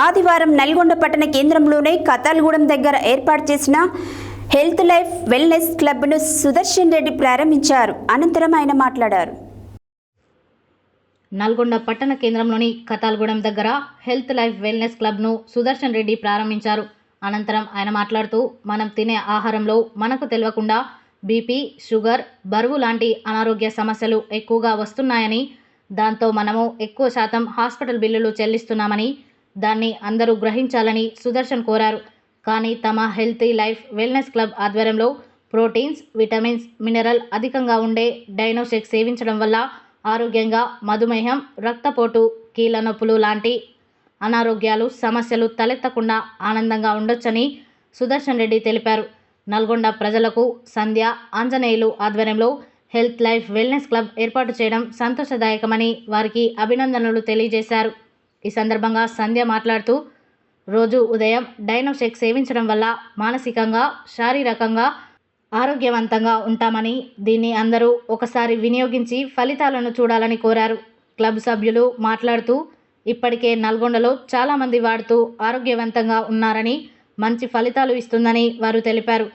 ఆదివారం నల్గొండ పట్టణ కేంద్రంలోనే కతాల్గూడెం దగ్గర ఏర్పాటు చేసిన హెల్త్ లైఫ్ వెల్నెస్ క్లబ్ను సుదర్శన్ రెడ్డి ప్రారంభించారు. అనంతరం ఆయన మాట్లాడారు. నల్గొండ పట్టణ కేంద్రంలోని కతాల్గూడెం దగ్గర హెల్త్ లైఫ్ వెల్నెస్ క్లబ్ను సుదర్శన్ రెడ్డి ప్రారంభించారు. అనంతరం ఆయన మాట్లాడుతూ మనం తినే ఆహారంలో మనకు తెలియకుండా బీపీ షుగర్ బరువు లాంటి అనారోగ్య సమస్యలు ఎక్కువగా వస్తున్నాయని దాంతో మనము ఎక్కువ శాతం హాస్పిటల్ బిల్లులు చెల్లిస్తున్నామని దాన్ని అందరూ గ్రహించాలని సుదర్శన్ కోరారు. కానీ తమ హెల్తీ లైఫ్ వెల్నెస్ క్లబ్ ఆధ్వర్యంలో ప్రోటీన్స్ విటమిన్స్ మినరల్ అధికంగా ఉండే డైనోసెక్ సేవించడం వల్ల ఆరోగ్యంగా మధుమేహం రక్తపోటు కీళ్ళ నొప్పులు లాంటి అనారోగ్యాలు సమస్యలు తలెత్తకుండా ఆనందంగా ఉండొచ్చని సుదర్శన్ రెడ్డి తెలిపారు. నల్గొండ ప్రజలకు సంధ్య ఆంజనేయులు ఆధ్వర్యంలో హెల్త్ లైఫ్ వెల్నెస్ క్లబ్ ఏర్పాటు చేయడం సంతోషదాయకమని వారికి అభినందనలు తెలియజేశారు. ఈ సందర్భంగా సంధ్య మాట్లాడుతూ రోజు ఉదయం డైనోషెక్ సేవించడం వల్ల మానసికంగా శారీరకంగా ఆరోగ్యవంతంగా ఉంటామని దీన్ని అందరూ ఒకసారి వినియోగించి ఫలితాలను చూడాలని కోరారు. క్లబ్ సభ్యులు మాట్లాడుతూ ఇప్పటికే నల్గొండలో చాలామంది వాడుతూ ఆరోగ్యవంతంగా ఉన్నారని మంచి ఫలితాలు ఇస్తుందని వారు తెలిపారు.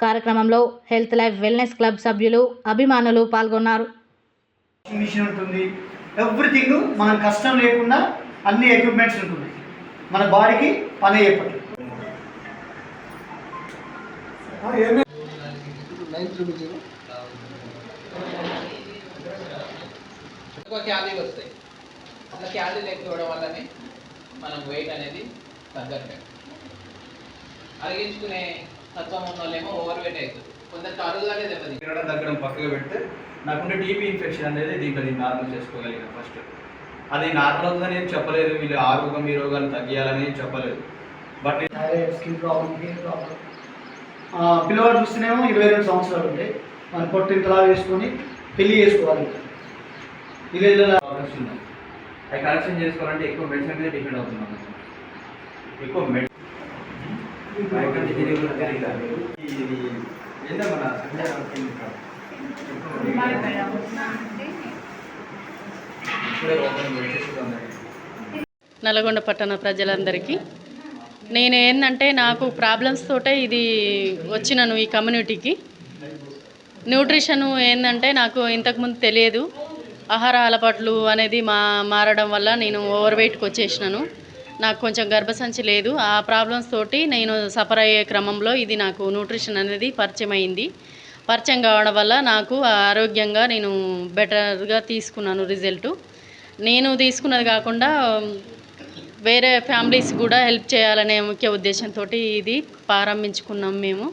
కార్యక్రమంలో హెల్త్ లైఫ్ వెల్నెస్ క్లబ్ సభ్యులు అభిమానులు పాల్గొన్నారు. మిషన్ ఉంటుంది. ఎవ్రీథింగ్ మనం కష్టం లేకుండా అన్ని ఎక్విప్మెంట్స్ ఉంటుంది. మన బాడీకి పని చెప్పట్లేదు ఎక్కువ క్యాలీ వస్తాయి అట్లా క్యాలీ లేకపోవడం వల్లనే మనం వెయిట్ అనేది తగ్గట్లేదు అరిగించుకునే తత్వం ఉన్న వాళ్ళేమో ఓవర్ వెయిట్ అవుతుంది కొందరికి అరుగుదలే దెబ్బతింటుంది తినడం తగ్గడం పక్కగా పెడితే నాకుండే టీబీ ఇన్ఫెక్షన్ అనేది దీంట్లో నార్మల్ చేసుకోగలిగాను ఫస్ట్ అది నార్మల్ అవుతుందని ఏం చెప్పలేదు. వీళ్ళు ఆరోగ్యం ఈ రోగాలు తగ్గియాలని చెప్పలేదు. బట్ నేను స్కిన్ ప్రాబ్లం ప్రాబ్లం పిల్లవాడు చూస్తేనేమో ఇరవై రెండు సంవత్సరాలు ఉంటాయి మన పొట్టు ఇంతలా వేసుకొని పెళ్ళి చేసుకోవాలి. విలేజ్లో ప్రాబ్లమ్స్ ఉన్నాయి అవి కరెక్షన్ చేసుకోవాలంటే ఎక్కువ మెడిసిన్ మీద డిపెండ్ అవుతున్నాం ఎక్కువ మెడి ఇది ఏందో మన సంజయ్ ఇప్పుడే ఓపెన్ చేసేస్తుంది నల్గొండ పట్టణ ప్రజలందరికీ. నేను ఏంటంటే నాకు ప్రాబ్లమ్స్ తోటే ఇది వచ్చినాను ఈ కమ్యూనిటీకి న్యూట్రిషన్ ఏంటంటే నాకు ఇంతకుముందు తెలియదు. ఆహార అలవాట్లు అనేది మా మారడం వల్ల నేను ఓవర్ వెయిట్కి వచ్చేసినాను. నాకు కొంచెం గర్భసంచి లేదు. ఆ ప్రాబ్లమ్స్ తోటి నేను సఫర్ అయ్యే క్రమంలో ఇది నాకు న్యూట్రిషన్ అనేది పరిచయం అయింది పరిచయం కావడం వల్ల నాకు ఆరోగ్యంగా నేను బెటర్గా తీసుకున్నాను రిజల్ట్. నేను తీసుకున్నది కాకుండా వేరే ఫ్యామిలీస్ కూడా హెల్ప్ చేయాలనే ముఖ్య ఉద్దేశంతో ఇది ప్రారంభించుకున్నాం మేము.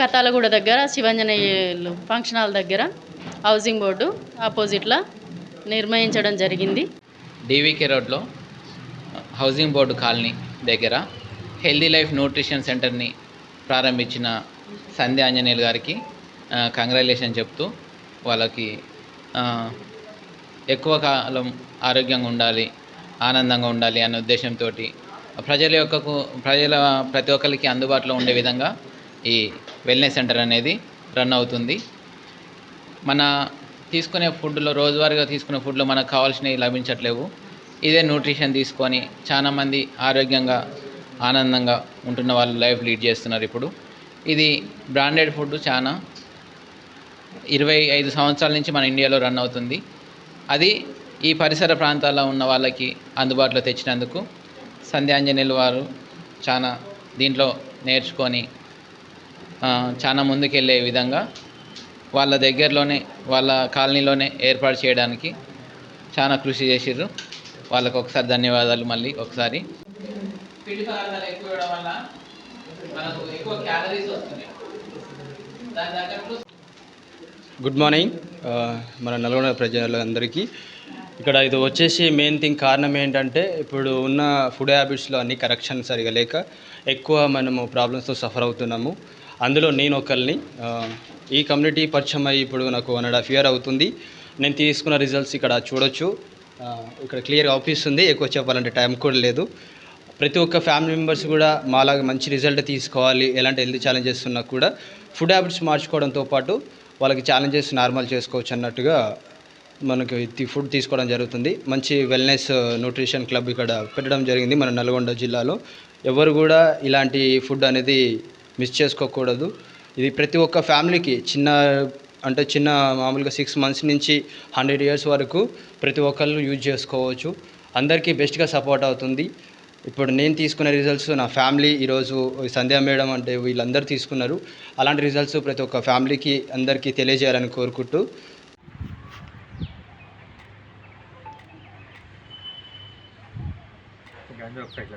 కతాలగూడ దగ్గర శివంజనేయులు ఫంక్షన్ హాల్ దగ్గర హౌసింగ్ బోర్డు ఆపోజిట్లో నిర్మయించడం జరిగింది. డివికే రోడ్లో హౌసింగ్ బోర్డు కాలనీ దగ్గర హెల్దీ లైఫ్ న్యూట్రిషన్ సెంటర్ని ప్రారంభించిన సంధ్య ఆంజనేయులు గారికి కంగ్రాచులేషన్ చెప్తూ వాళ్ళకి ఎక్కువ కాలం ఆరోగ్యంగా ఉండాలి ఆనందంగా ఉండాలి అనే ఉద్దేశంతో ప్రజల యొక్క ప్రజల ప్రతి ఒక్కరికి అందుబాటులో ఉండే విధంగా ఈ వెల్నెస్ సెంటర్ అనేది రన్ అవుతుంది. మన తీసుకునే ఫుడ్లో రోజువారీగా తీసుకునే ఫుడ్లో మనకు కావాల్సినవి లభించట్లేవు. ఇదే న్యూట్రిషన్ తీసుకొని చాలామంది ఆరోగ్యంగా ఆనందంగా ఉంటున్న వాళ్ళు లైఫ్ లీడ్ చేస్తున్నారు ఇప్పుడు. ఇది బ్రాండెడ్ ఫుడ్ చాలా ఇరవై ఐదు సంవత్సరాల నుంచి మన ఇండియాలో రన్ అవుతుంది. అది ఈ పరిసర ప్రాంతాల్లో ఉన్న వాళ్ళకి అందుబాటులో తెచ్చినందుకు సంధ్యాంజనేయులు వారు చాలా దీంట్లో నేర్చుకొని చాలా ముందుకెళ్ళే విధంగా వాళ్ళ దగ్గరలోనే వాళ్ళ కాలనీలోనే ఏర్పాటు చేయడానికి చాలా కృషి చేసిర్రు. వాళ్ళకు ఒకసారి ధన్యవాదాలు మళ్ళీ ఒకసారి. పిండి పదార్థాలు ఎక్కువ ఇవ్వడం వల్ల మనకు ఎక్కువ క్యాలరీస్ వస్తున్నాయి. దాని తగ్గట్లు గుడ్ మార్నింగ్ మన నల్గొండ ప్రజలందరికీ. ఇక్కడ ఇది వచ్చేసి మెయిన్ థింగ్ కారణం ఏంటంటే ఇప్పుడు ఉన్న ఫుడ్ హ్యాబిట్స్లో అన్ని కరెక్షన్ సరిగా లేక ఎక్కువ మనము ప్రాబ్లమ్స్తో సఫర్ అవుతున్నాము. అందులో నేను ఒకరిని ఈ కమ్యూనిటీ పరిచయం అయ్యి ఇప్పుడు నాకు వన్ అండ్ హాఫ్ ఇయర్ అవుతుంది. నేను తీసుకున్న రిజల్ట్స్ ఇక్కడ చూడొచ్చు. ఇక్కడ క్లియర్గా అవుపిస్తుంది ఎక్కువ చెప్పాలంటే టైం కూడా లేదు. ప్రతి ఒక్క ఫ్యామిలీ మెంబర్స్ కూడా మాలాగా మంచి రిజల్ట్ తీసుకోవాలి ఎలాంటి హెల్త్ ఛాలెంజెస్ ఉన్నా కూడా ఫుడ్ హ్యాబిట్స్ మార్చుకోవడంతో పాటు వాళ్ళకి ఛాలెంజెస్ నార్మల్ చేసుకోవచ్చు అన్నట్టుగా మనకి ఫుడ్ తీసుకోవడం జరుగుతుంది. మంచి వెల్నెస్ న్యూట్రిషన్ క్లబ్ ఇక్కడ పెట్టడం జరిగింది మన నల్గొండ జిల్లాలో. ఎవరు కూడా ఇలాంటి ఫుడ్ అనేది మిస్ చేసుకోకూడదు. ఇది ప్రతి ఒక్క ఫ్యామిలీకి చిన్న అంటే చిన్న మామూలుగా సిక్స్ మంత్స్ నుంచి హండ్రెడ్ ఇయర్స్ వరకు ప్రతి ఒక్కళ్ళు యూజ్ చేసుకోవచ్చు. అందరికీ బెస్ట్గా సపోర్ట్ అవుతుంది. ఇప్పుడు నేను తీసుకున్న రిజల్ట్స్ నా ఫ్యామిలీ ఈరోజు సంధ్యా మేడం అంటే వీళ్ళందరూ తీసుకున్నారు. అలాంటి రిజల్ట్స్ ప్రతి ఒక్క ఫ్యామిలీకి అందరికీ తెలియజేయాలని కోరుకుంటూ. గాంజా ఒకసారి